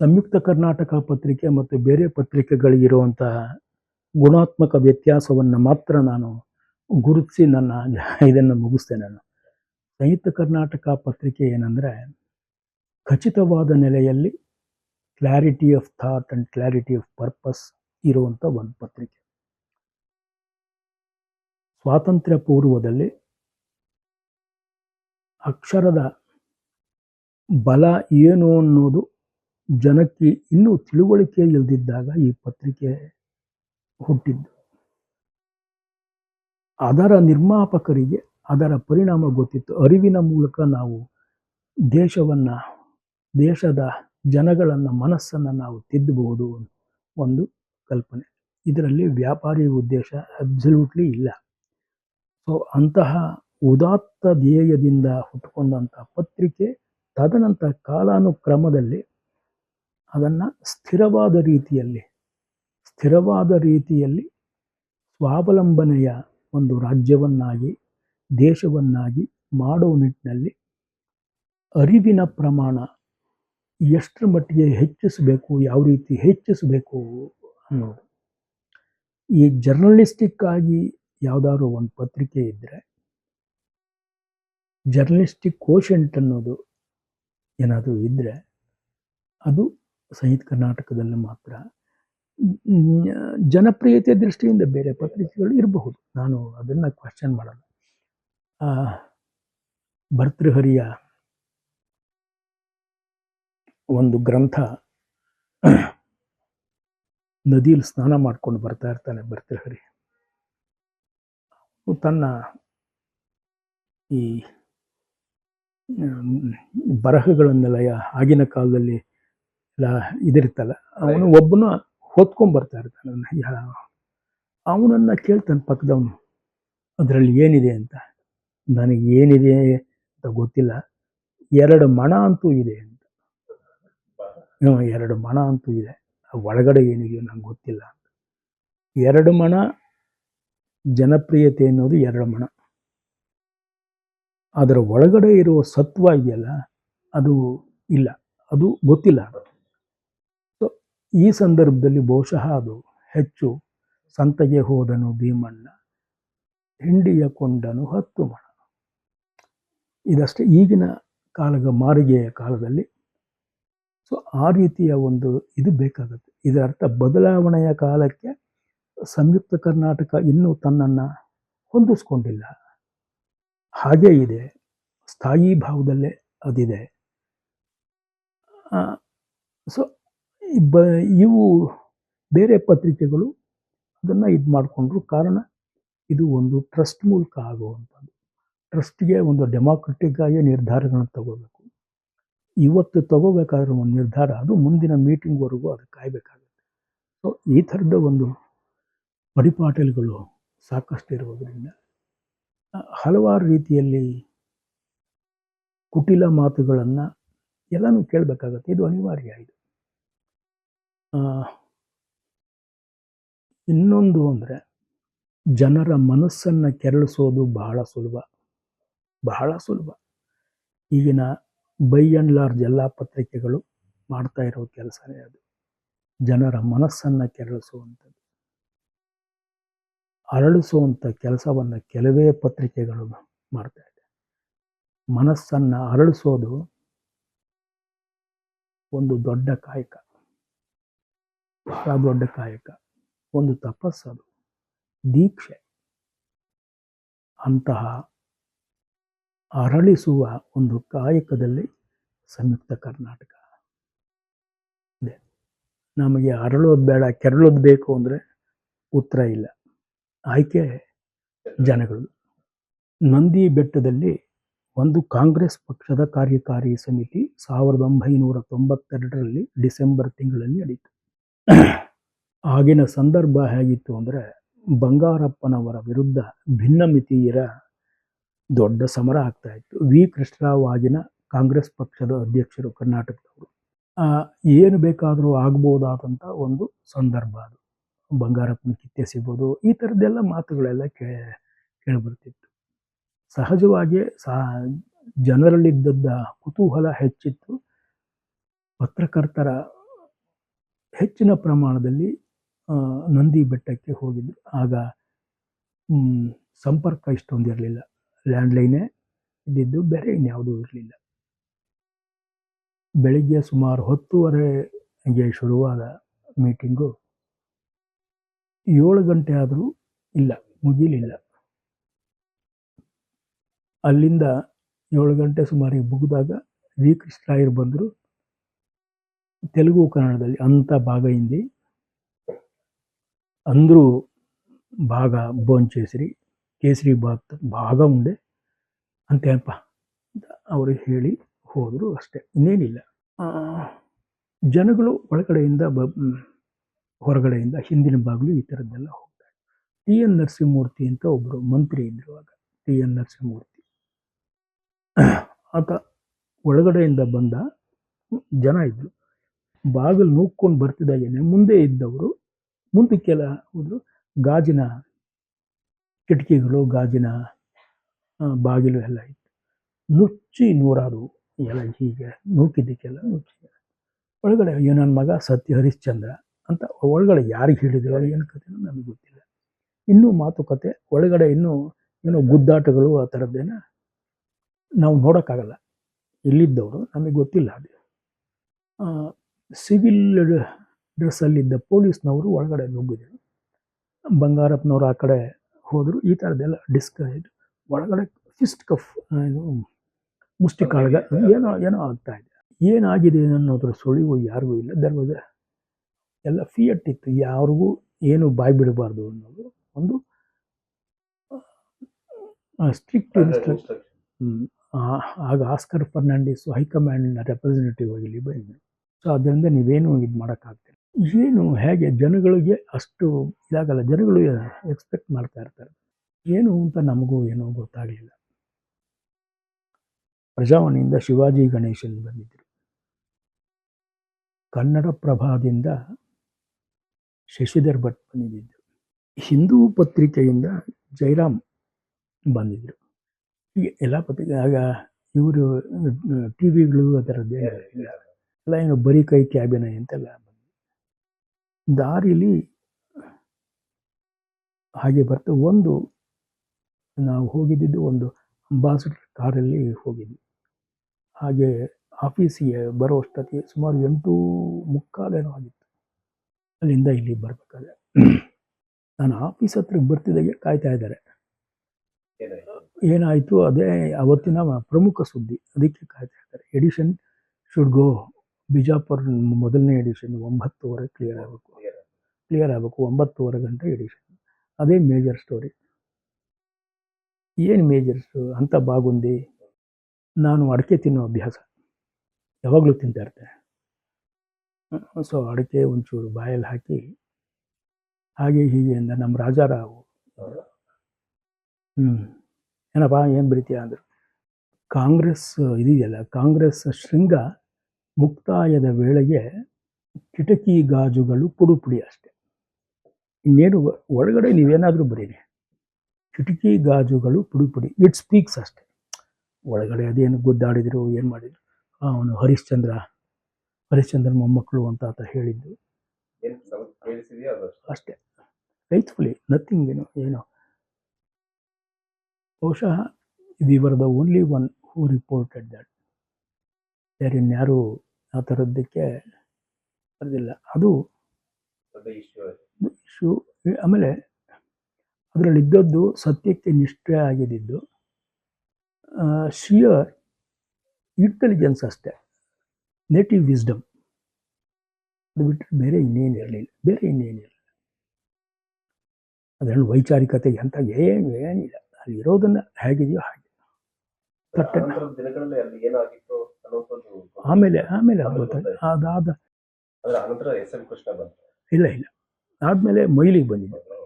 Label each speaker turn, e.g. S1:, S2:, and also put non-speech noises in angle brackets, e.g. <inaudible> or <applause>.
S1: ಸಂಯುಕ್ತ ಕರ್ನಾಟಕ ಪತ್ರಿಕೆ ಮತ್ತು ಬೇರೆ ಪತ್ರಿಕೆಗಳಿಗಿರುವಂಥ ಗುಣಾತ್ಮಕ ವ್ಯತ್ಯಾಸವನ್ನು ಮಾತ್ರ ನಾನು ಗುರುತಿಸಿ ನನ್ನ <laughs> ಇದನ್ನು ಮುಗಿಸ್ತೇನೆ ನಾನು. ಸಂಯುಕ್ತ ಕರ್ನಾಟಕ ಪತ್ರಿಕೆ ಏನಂದರೆ, ಖಚಿತವಾದ ನೆಲೆಯಲ್ಲಿ clarity of thought and clarity of purpose ಇರುವಂಥ ಒಂದು ಪತ್ರಿಕೆ. ಸ್ವಾತಂತ್ರ್ಯ ಪೂರ್ವದಲ್ಲಿ ಅಕ್ಷರದ ಬಲ ಏನು ಅನ್ನೋದು ಜನಕ್ಕೆ ಇನ್ನೂ ತಿಳುವಳಿಕೆ ಇಲ್ಲದಿದ್ದಾಗ ಈ ಪತ್ರಿಕೆ ಹುಟ್ಟಿದ್ದು. ಅದರ ನಿರ್ಮಾಪಕರಿಗೆ ಅದರ ಪರಿಣಾಮ ಗೊತ್ತಿತ್ತು. ಅರಿವಿನ ಮೂಲಕ ನಾವು ದೇಶವನ್ನು, ದೇಶದ ಜನಗಳನ್ನು, ಮನಸ್ಸನ್ನು ನಾವು ತಿದ್ದಬಹುದು ಒಂದು ಕಲ್ಪನೆ. ಇದರಲ್ಲಿ ವ್ಯಾಪಾರಿ ಉದ್ದೇಶ ಅಬ್ಸಲ್ಯೂಟ್ಲಿ ಇಲ್ಲ. ಸೊ ಅಂತಹ ಉದಾತ್ತ ಧ್ಯೇಯದಿಂದ ಹುಟ್ಟುಕೊಂಡಂಥ ಪತ್ರಿಕೆ ತದನಂತರ ಕಾಲಾನುಕ್ರಮದಲ್ಲಿ ಅದನ್ನು ಸ್ಥಿರವಾದ ರೀತಿಯಲ್ಲಿ ಸ್ಥಿರವಾದ ರೀತಿಯಲ್ಲಿ ಸ್ವಾವಲಂಬನೆಯ ಒಂದು ರಾಜ್ಯವನ್ನಾಗಿ, ದೇಶವನ್ನಾಗಿ ಮಾಡೋ ನಿಟ್ಟಿನಲ್ಲಿ ಅರಿವಿನ ಪ್ರಮಾಣ ಎಷ್ಟರ ಮಟ್ಟಿಗೆ ಹೆಚ್ಚಿಸಬೇಕು, ಯಾವ ರೀತಿ ಹೆಚ್ಚಿಸಬೇಕು ಅನ್ನೋದು. ಈ ಜರ್ನಲಿಸ್ಟಿಕ್ ಆಗಿ ಯಾವುದಾದ್ರು ಒಂದು ಪತ್ರಿಕೆ ಇದ್ದರೆ ಜರ್ನಲಿಸ್ಟಿಕ್ ಕೋಶೆಂಟ್ ಅನ್ನೋದು ಏನಾದರೂ ಇದ್ದರೆ ಅದು ಸಂಯುಕ್ತ ಕರ್ನಾಟಕದಲ್ಲಿ ಮಾತ್ರ. ಜನಪ್ರಿಯತೆ ದೃಷ್ಟಿಯಿಂದ ಬೇರೆ ಪತ್ರಿಕೆಗಳು ಇರಬಹುದು. ನಾನು ಅದನ್ನು ಕ್ವಶನ್ ಮಾಡಲ್ಲ. ಭರ್ತೃಹರಿಯ ಒಂದು ಗ್ರಂಥ ನದಿಯಲ್ಲಿ ಸ್ನಾನ ಮಾಡ್ಕೊಂಡು ಬರ್ತಾ ಇರ್ತಾನೆ ಭರ್ತೃಹರಿ. ತನ್ನ ಈ ಬರಹಗಳನ್ನೆಲ್ಲ ಆಗಿನ ಕಾಲದಲ್ಲಿ ಇದಿರ್ತಲ್ಲ ಅವನು ಒಬ್ಬನು ಹೊತ್ಕೊಂಡ್ ಬರ್ತಾ ಇರ್ತಾನೆ ಅವನನ್ನ ಕೇಳ್ತಾನೆ ಪಕ್ಕದವನು ಅದರಲ್ಲಿ ಏನಿದೆ ಅಂತ? ನನಗೆ ಏನಿದೆ ಅಂತ ಗೊತ್ತಿಲ್ಲ ಎರಡು ಮಣ ಅಂತೂ ಇದೆ ಅಂತ. ಎರಡು ಮಣ ಅಂತೂ ಇದೆ ಒಳಗಡೆ ಏನಿದೆಯೋ ನಂಗೆ ಗೊತ್ತಿಲ್ಲ ಅಂತ. ಎರಡು ಮಣ ಜನಪ್ರಿಯತೆ ಅನ್ನೋದು ಎರಡು ಮಣ. ಅದರ ಒಳಗಡೆ ಇರುವ ಸತ್ವ ಇದೆಯಲ್ಲ ಅದು ಇಲ್ಲ ಅದು ಗೊತ್ತಿಲ್ಲ. ಸೊ ಈ ಸಂದರ್ಭದಲ್ಲಿ ಬಹುಶಃ ಅದು ಹೆಚ್ಚು ಸಂತೆಗೆ ಹೋದನು ಭೀಮಣ್ಣ. ಹಿಂಡಿಯ ಕೊಂಡನು ಹತ್ತು ಮಣ. ಇದಷ್ಟೇ ಈಗಿನ ಕಾಲದ ಮಾರಿಗೆಯ ಕಾಲದಲ್ಲಿ. ಸೊ ಆ ರೀತಿಯ ಒಂದು ಇದು ಬೇಕಾಗುತ್ತೆ. ಇದರ ಅರ್ಥ ಬದಲಾವಣೆಯ ಕಾಲಕ್ಕೆ ಸಂಯುಕ್ತ ಕರ್ನಾಟಕ ಇನ್ನೂ ತನ್ನನ್ನು ಹೊಂದಿಸ್ಕೊಂಡಿಲ್ಲ. ಹಾಗೇ ಇದೆ. ಸ್ಥಾಯಿ ಭಾವದಲ್ಲೇ ಅದಿದೆ. ಸೊ ಬ, ಇವು ಬೇರೆ ಪತ್ರಿಕೆಗಳು ಅದನ್ನು ಇದು ಮಾಡಿಕೊಂಡ್ರು. ಕಾರಣ ಇದು ಒಂದು ಟ್ರಸ್ಟ್ ಮೂಲಕ ಆಗುವಂಥದ್ದು. ಟ್ರಸ್ಟ್ಗೆ ಒಂದು ಡೆಮಾಕ್ರೆಟಿಕ್ ಆಗಿ ನಿರ್ಧಾರಗಳನ್ನು ತಗೋಬೇಕು. ಇವತ್ತು ತಗೋಬೇಕಾದ್ರೆ ಒಂದು ನಿರ್ಧಾರ, ಅದು ಮುಂದಿನ ಮೀಟಿಂಗ್ವರೆಗೂ ಅದು ಕಾಯಬೇಕಾಗುತ್ತೆ. ಸೊ, ಈ ಥರದ ಒಂದು ಪರಿಪಾಟಲ್ಗಳು ಸಾಕಷ್ಟು ಇರುವುದರಿಂದ ಹಲವಾರು ರೀತಿಯಲ್ಲಿ ಕುಟಿಲ ಮಾತುಗಳನ್ನು ಎಲ್ಲನೂ ಕೇಳಬೇಕಾಗತ್ತೆ. ಇದು ಅನಿವಾರ್ಯ ಇದು. ಇನ್ನೊಂದು ಅಂದರೆ ಜನರ ಮನಸ್ಸನ್ನು ಕೆರಳಿಸೋದು ಬಹಳ ಸುಲಭ. ಬಹಳ ಸುಲಭ. ಈಗಿನ ಬೈ ಆ್ಯಂಡ್ ಲಾರ್ಜ್ ಎಲ್ಲ ಪತ್ರಿಕೆಗಳು ಮಾಡ್ತಾ ಇರೋ ಕೆಲಸನೇ ಅದು. ಜನರ ಮನಸ್ಸನ್ನು ಕೆರಳಿಸುವಂಥದ್ದು. ಅರಳಿಸುವಂಥ ಕೆಲಸವನ್ನು ಕೆಲವೇ ಪತ್ರಿಕೆಗಳು ಮಾಡ್ತಾ ಇದೆ. ಮನಸ್ಸನ್ನು ಅರಳಿಸೋದು ಒಂದು ದೊಡ್ಡ ಕಾಯಕ. ಬಹಳ ದೊಡ್ಡ ಕಾಯಕ. ಒಂದು ತಪಸ್ಸದು ದೀಕ್ಷೆ. ಅಂತಹ ಅರಳಿಸುವ ಒಂದು ಕಾಯಕದಲ್ಲಿ ಸಂಯುಕ್ತ ಕರ್ನಾಟಕ. ಇದೆ. ನಮಗೆ ಅರಳೋದು ಬೇಡ, ಕೆರಳೋದು ಬೇಕು ಅಂದರೆ ಉತ್ತರ ಇಲ್ಲ. ಆಯ್ಕೆ ಜನಗಳು. ನಂದಿ ಬೆಟ್ಟದಲ್ಲಿ ಒಂದು ಕಾಂಗ್ರೆಸ್ ಪಕ್ಷದ ಕಾರ್ಯಕಾರಿ ಸಮಿತಿ ಸಾವಿರದ ಒಂಬೈನೂರ ತೊಂಬತ್ತೆರಡರಲ್ಲಿ ಡಿಸೆಂಬರ್ ತಿಂಗಳಲ್ಲಿ ನಡೀತು. <coughs> ಆಗಿನ ಸಂದರ್ಭ ಹೇಗಿತ್ತು ಅಂದರೆ ಬಂಗಾರಪ್ಪನವರ ವಿರುದ್ಧ ಭಿನ್ನಮಿತೀಯರ ದೊಡ್ಡ ಸಮರ ಆಗ್ತಾ ಇತ್ತು. ವಿ. ಕೃಷ್ಣರಾವ್ ಆಗಿನ ಕಾಂಗ್ರೆಸ್ ಪಕ್ಷದ ಅಧ್ಯಕ್ಷರು ಕರ್ನಾಟಕದವರು. ಏನು ಬೇಕಾದರೂ ಆಗ್ಬೋದಾದಂಥ ಒಂದು ಸಂದರ್ಭ ಅದು. ಬಂಗಾರಪ್ಪನ ಕಿತ್ತೆ ಸಿಗ್ಬೋದು, ಈ ಥರದ್ದೆಲ್ಲ ಮಾತುಗಳೆಲ್ಲ ಕೇ, ಕೇಳಿಬರ್ತಿತ್ತು. ಸಹಜವಾಗಿ ಸಹ ಜನರಲ್ಲಿದ್ದದ್ದ ಕುತೂಹಲ ಹೆಚ್ಚಿತ್ತು. ಪತ್ರಕರ್ತರ ಹೆಚ್ಚಿನ ಪ್ರಮಾಣದಲ್ಲಿ ನಂದಿ ಬೆಟ್ಟಕ್ಕೆ ಹೋಗಿದ್ದರು ಆಗ ಸಂಪರ್ಕ ಇಷ್ಟೊಂದು ಇರಲಿಲ್ಲ. ಲ್ಯಾಂಡ್ಲೈನೇ ಇದ್ದಿದ್ದು, ಬೇರೆ ಇನ್ಯಾವುದೂ ಇರಲಿಲ್ಲ. ಬೆಳಿಗ್ಗೆ ಸುಮಾರು ಹತ್ತುವರೆಗೆ ಶುರುವಾದ ಮೀಟಿಂಗು, ಏಳು ಗಂಟೆ ಆದರೂ ಇಲ್ಲ, ಮುಗಿಲಿಲ್ಲ. ಅಲ್ಲಿಂದ ಏಳು ಗಂಟೆ ಸುಮಾರಿಗೆ ಮುಗಿದಾಗ, ವಿ. ಕೃಷ್ಣಾಯರ್ ಬಂದರು. ತೆಲುಗು ಕನ್ನಡದಲ್ಲಿ ಅಂತ ಭಾಗ ಹಿಂದಿ, ಅಂದರೂ ಭಾಗ ಬೋಂಚೇಸರಿ ಕೇಸರಿ ಬಾತ್ ಭಾಗ ಉಂಡೆ ಅಂತ ಏನಪ್ಪ ಅವರು ಹೇಳಿ ಹೋದರು ಅಷ್ಟೇ, ಇನ್ನೇನಿಲ್ಲ. ಜನಗಳು ಒಳಗಡೆಯಿಂದ ಬ ಹೊರಗಡೆಯಿಂದ ಹಿಂದಿನ ಬಾಗಿಲು ಈ ಥರದ್ದೆಲ್ಲ ಹೋಗ್ತಾರೆ ಟಿ ಎನ್ ನರಸಿಂಹಮೂರ್ತಿ ಅಂತ ಒಬ್ಬರು ಮಂತ್ರಿ ಇದ್ದರು ಆಗ, ಟಿ ಎನ್ ನರಸಿಂಹಮೂರ್ತಿ. ಆತ ಒಳಗಡೆಯಿಂದ ಬಂದ ಜನ ಇದ್ರು. ಬಾಗಿಲು ನೂಕ್ಕೊಂಡು ಬರ್ತಿದ್ದಾಗೇನೆ ಮುಂದೆ ಇದ್ದವರು ಮುಂದಕ್ಕೆಲ್ಲ ಹೋದರು, ಗಾಜಿನ ಕಿಟಕಿಗಳು, ಗಾಜಿನ ಬಾಗಿಲು ಎಲ್ಲ ಇತ್ತು. ನುಚ್ಚಿ ನೂರಾರು ಎಲ್ಲ ಹೀಗೆ ನೂಕಿದ್ದಕ್ಕೆಲ್ಲ ನುಚ್ಚಿ. ಒಳಗಡೆ, ಅಯ್ಯೋ ನನ್ನ ಮಗ ಸತ್ಯ ಹರಿಶ್ಚಂದ್ರ ಅಂತ ಒಳಗಡೆ ಯಾರಿಗೆ ಹೇಳಿದ್ರು ಏನು ಕತೆ ನಮಗೆ ಗೊತ್ತಿಲ್ಲ. ಇನ್ನೂ ಮಾತುಕತೆ, ಒಳಗಡೆ ಇನ್ನೂ ಏನೋ ಗುದ್ದಾಟಗಳು ಆ ಥರದ್ದೇನ ನಾವು ನೋಡೋಕ್ಕಾಗಲ್ಲ. ಇಲ್ಲಿದ್ದವರು ನಮಗೆ ಗೊತ್ತಿಲ್ಲ ಅದು. ಸಿವಿಲ್ ಡ್ರೆಸ್ಸಲ್ಲಿದ್ದ ಪೊಲೀಸ್ನವರು ಒಳಗಡೆ ನುಗ್ಗಿದ್ರು. ಬಂಗಾರಪ್ಪನವರು ಆ ಕಡೆ ಹೋದರು. ಈ ಥರದ್ದೆಲ್ಲ ಡಿಸ್ಕ ಇದು ಒಳಗಡೆ ಫಿಸ್ಟ್ ಕಫ್ ಏನು ಮುಷ್ಟಿ ಕಾಳಗ ಏನೋ ಏನೋ ಆಗ್ತಾ ಇದೆ. ಏನಾಗಿದೆ ಅನ್ನೋದ್ರ ಸುಳಿವು ಯಾರಿಗೂ ಇಲ್ಲ. ದರ್ವಾಜ ಎಲ್ಲ ಫಿಯಟ್ ಇತ್ತು. ಯಾರಿಗೂ ಏನು ಬಾಯಿ ಬಿಡಬಾರ್ದು ಅನ್ನೋದು ಒಂದು ಸ್ಟ್ರಿಕ್ಟ್ ಇನ್ಸ್ಟ್ರಕ್ಷನ್ ಆಗ ಆಸ್ಕರ್ ಫರ್ನಾಂಡಿಸ್ ಹೈಕಮಾಂಡ್ನ ರೆಪ್ರೆಸೆಂಟೇಟಿವ್ ಆಗಿ ಇಲ್ಲಿ ಬಂದರು ಸೊ ಅದರಿಂದ ನೀವೇನು ಇದು ಮಾಡೋಕ್ಕಾಗ್ತಿಲ್ಲ. ಏನು ಹೇಗೆ ಜನಗಳಿಗೆ ಅಷ್ಟು ಇದಾಗಲ್ಲ, ಜನಗಳು ಎಕ್ಸ್ಪೆಕ್ಟ್ ಮಾಡ್ತಾ ಇರ್ತಾರೆ. ಏನು ಅಂತ ನಮಗೂ ಏನೂ ಗೊತ್ತಾಗಲಿಲ್ಲ. ಪ್ರಜಾವಾಣಿಯಿಂದ ಶಿವಾಜಿ ಗಣೇಶನ್ ಬಂದಿದ್ದರು ಕನ್ನಡ ಪ್ರಭಾದಿಂದ ಶಶಿಧರ್ ಭಟ್ ಬಂದಿದ್ದರು ಹಿಂದೂ ಪತ್ರಿಕೆಯಿಂದ ಜೈರಾಮ್ ಬಂದಿದ್ದರು ಹೀಗೆ ಎಲ್ಲ ಪತ್ರಿಕೆ, ಆಗ ಇವರು ಟಿ ವಿಗಳು ಅದರದ್ದೇ ಎಲ್ಲ ಏನು ಬರೀ ಕೈ ಕ್ಯಾಬಿನ ಅಂತೆಲ್ಲ. ದಾರಿಲಿ ಹಾಗೆ ಬರ್ತಾ ಒಂದು ನಾವು ಹೋಗಿದ್ದಿದ್ದು ಒಂದು ಅಂಬಾಸಿಡರ್ ಕಾರಲ್ಲಿ ಹೋಗಿದ್ವಿ. ಹಾಗೆ ಆಫೀಸಿಗೆ ಬರೋ ಅಷ್ಟೊತ್ತಿಗೆ ಸುಮಾರು ಎಂಟು ಮುಕ್ಕಾಲೇನೋ ಆಗಿತ್ತು. ಅಲ್ಲಿಂದ ಇಲ್ಲಿ ಬರಬೇಕಾದ್ರೆ. ನಾನು ಆಫೀಸ್ ಹತ್ರಕ್ಕೆ ಬರ್ತಿದ್ದಾಗೆ ಕಾಯ್ತಾ ಇದ್ದಾರೆ. ಏನಾಯಿತು, ಅದೇ ಅವತ್ತಿನ ಪ್ರಮುಖ ಸುದ್ದಿ. ಅದಕ್ಕೆ ಕಾಯ್ತಾ ಇದ್ದಾರೆ. ಎಡಿಷನ್ ಶುಡ್ ಗೋ ಬಿಜಾಪುರ ಮೊದಲನೇ ಎಡಿಷನ್ ಒಂಬತ್ತುವರೆ ಕ್ಲಿಯರ್ ಆಗಬೇಕು. ಕ್ಲಿಯರ್ ಆಗಬೇಕು. ಒಂಬತ್ತುವರೆ ಗಂಟೆ ಎಡಿಷನ್ ಅದೇ ಮೇಜರ್ ಸ್ಟೋರಿ ಏನು ಮೇಜರ್ಸು ಅಂತ ಬಾಗುಂದಿ? ನಾನು ಅಡಿಕೆ ತಿನ್ನೋ ಅಭ್ಯಾಸ. ಯಾವಾಗಲೂ ತಿಂತಾ ಇರ್ತೇನೆ. ಸೊ ಅಡಿಕೆ ಒಂಚೂರು ಬಾಯಲ್ಲಿ ಹಾಕಿ ಹಾಗೆ ಹೀಗೆ ಅಂದ ನಮ್ಮ ರಾಜಾರಾವು. ಹ್ಞೂ ಏನಪ್ಪ ಏನು ಬರೀತೀಯ ಅಂದರು. ಕಾಂಗ್ರೆಸ್ ಇದೆಯಲ್ಲ ಕಾಂಗ್ರೆಸ್ ಶೃಂಗ ಮುಕ್ತಾಯದ ವೇಳೆಗೆ ಕಿಟಕಿ ಗಾಜುಗಳು ಪುಡುಪುಡಿ ಅಷ್ಟೆ. ಇನ್ನೇನು ಒಳಗಡೆ ನೀವೇನಾದರೂ ಬರೀರಿ. ಕಿಟಕಿ ಗಾಜುಗಳು ಪುಡುಪುಡಿ ಪುಡಿ ಇಟ್ ಸ್ಪೀಕ್ಸ್ ಅಷ್ಟೆ. ಒಳಗಡೆ ಅದೇನು ಗುದ್ದಾಡಿದ್ರು ಏನು ಮಾಡಿದ್ರು? ಅವನು ಹರಿಶ್ಚಂದ್ರ ಹರಿಶ್ಚಂದ್ರ ಮೊಮ್ಮಕ್ಕಳು ಅಂತ ಆತ ಹೇಳಿದ್ದು.
S2: ಅಷ್ಟೆ.
S1: ಫೈತ್ಫುಲಿ ನಥಿಂಗ್ ಏನು ಏನು. ಬಹುಶಃ we were the only one who reported that ಬೇರೆ ಆ ಥರದ್ದಕ್ಕೆ ಬರೆದಿಲ್ಲ. ಅದು
S2: ಇಶ್ಯೂ
S1: ಅದರಲ್ಲಿ ಆಮೇಲೆ ಅದರಲ್ಲಿದ್ದದ್ದು ಸತ್ಯಕ್ಕೆ ನಿಷ್ಠೆ ಆಗಿದ್ದು ಶಿಯರ್ ಇಂಟೆಲಿಜೆನ್ಸ್ ಅಷ್ಟೇ. ನೇಟಿವ್ ವಿಸ್ಡಮ್ ಅದು ಬಿಟ್ಟರೆ ಬೇರೆ ಇನ್ನೇನು ಇರಲಿಲ್ಲ. ಬೇರೆ ಇನ್ನೇನು ಇರಲಿಲ್ಲ. ಅದರಲ್ಲಿ ವೈಚಾರಿಕತೆ ಅಂತ ಏನು, ಏನಿಲ್ಲ. ಅಲ್ಲಿ ಇರೋದನ್ನು ಹೇಗಿದೆಯೋ ಹಾಗೆ. ಕಟ್ಟೆ ಆಮೇಲೆ ಆಮೇಲೆ ಗೊತ್ತಾಯ್ತು ಅದಾದ
S2: ಅನಂತರ ಎಸ್ ಎಂ ಕೃಷ್ಣ ಬಂತು.
S1: ಇಲ್ಲ ಇಲ್ಲ. ಆದಮೇಲೆ ಮೈಲಿಗೆ ಬಂದಿದ್ದೆ